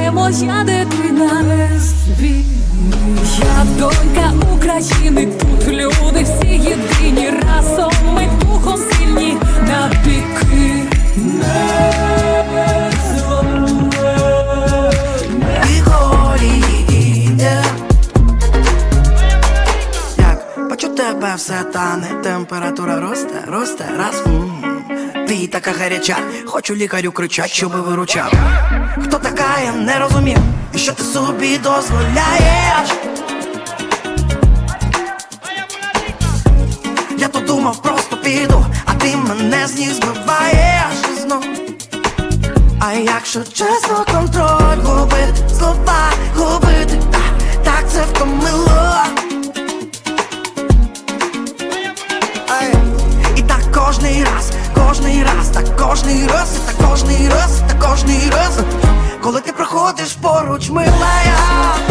це моя дитина без війни. Я донька України, тут люди всі єдині. Разом ми духом сильні на піки. Все тане, температура росте, росте, раз м -м. Ти така гаряча, хочу лікарю кричать, щоб виручав. Хто така? не розумів, і що ти собі дозволяєш. Я то думав, просто піду, а ти мене з них збиваєш знов. А якщо чесно, контроль губить слова губити, а, так це втомило. І так кожний раз, кожний раз, так кожний раз, так кожний раз, так кожний раз, коли ти ходиш поруч, милая.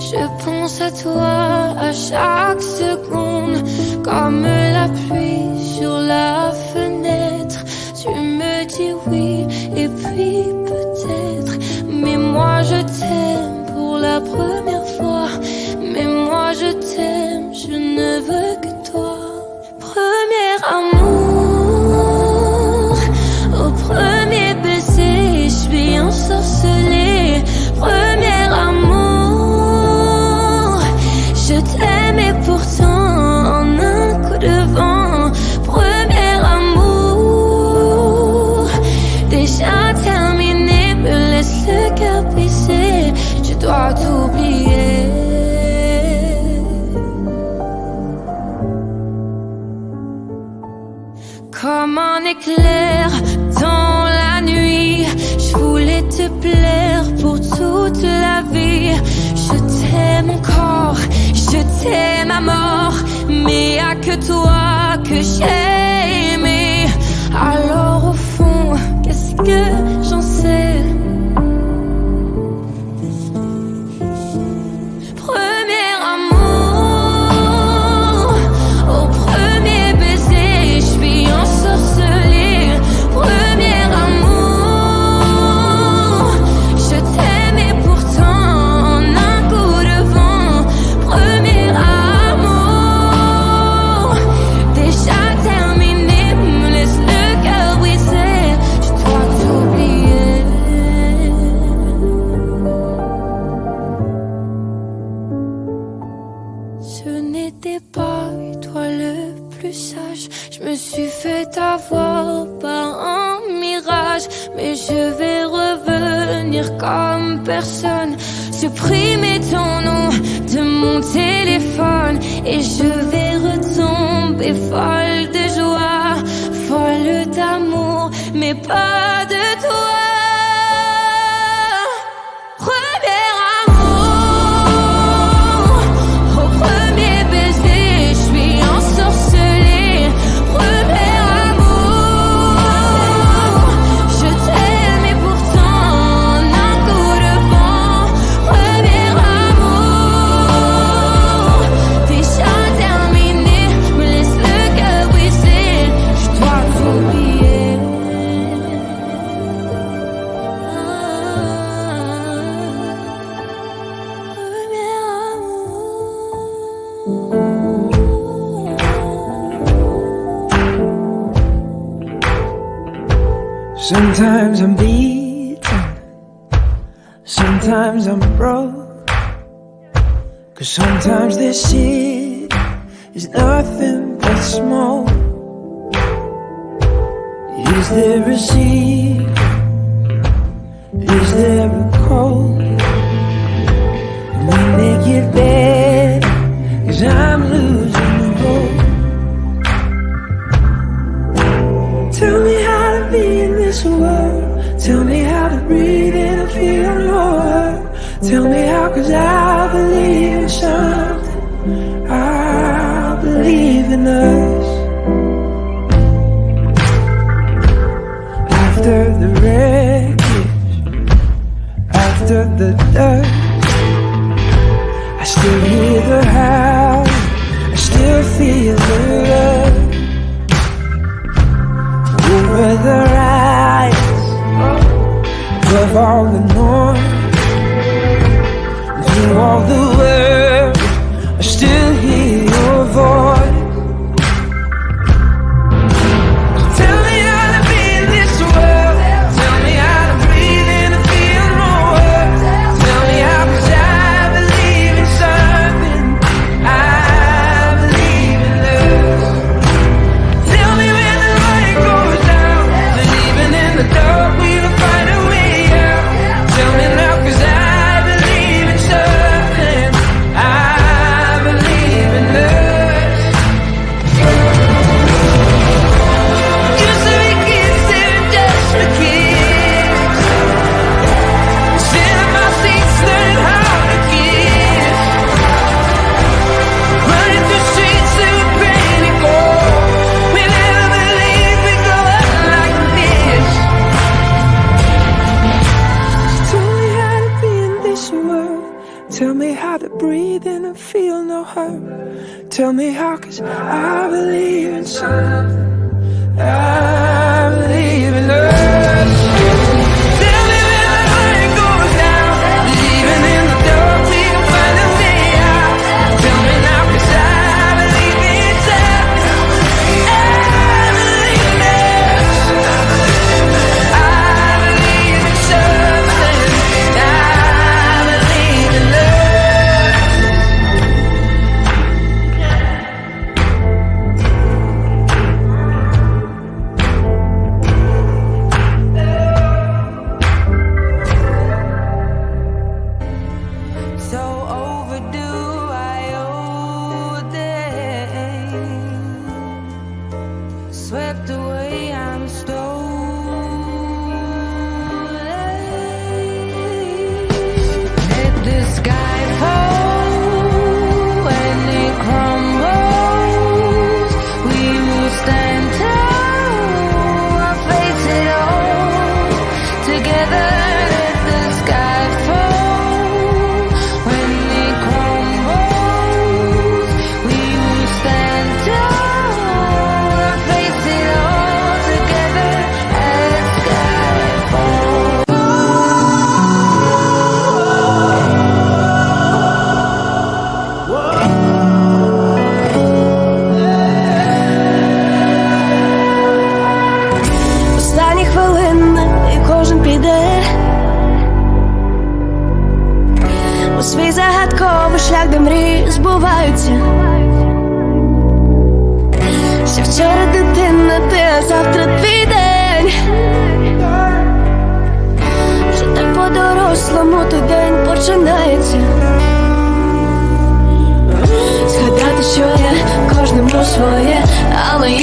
je pense à toi à chaque seconde, comme la pluie sur la fenêtre, tu me dis oui. Je t'aime encore, je t'aime à mort. Mais à que toi que j'ai aimé. Alors au fond, qu'est-ce que comme personne. Supprimer ton nom de mon téléphone et je vais retomber folle de joie, folle d'amour, mais pas de toi. Sometimes I'm broke. Cause sometimes this shit is nothing but smoke. Is there a sea? Is there a cold? We make it better. Tell me how could I believe in something? I believe in us. After the wreckage, after the dust, I still hear the howl, I still feel the love. Over the rise, of all the noise. All the world. I still hurt. Tell me how, cause I believe in something. I believe in love.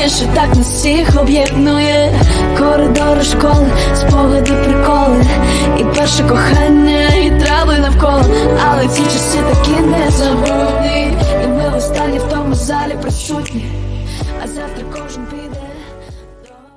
що так нас всіх об'єднує. Коридори школи, спогади, приколи, і перше кохання, і трави навколо, але ці часи такі незабутні, і ми останні в тому залі присутні.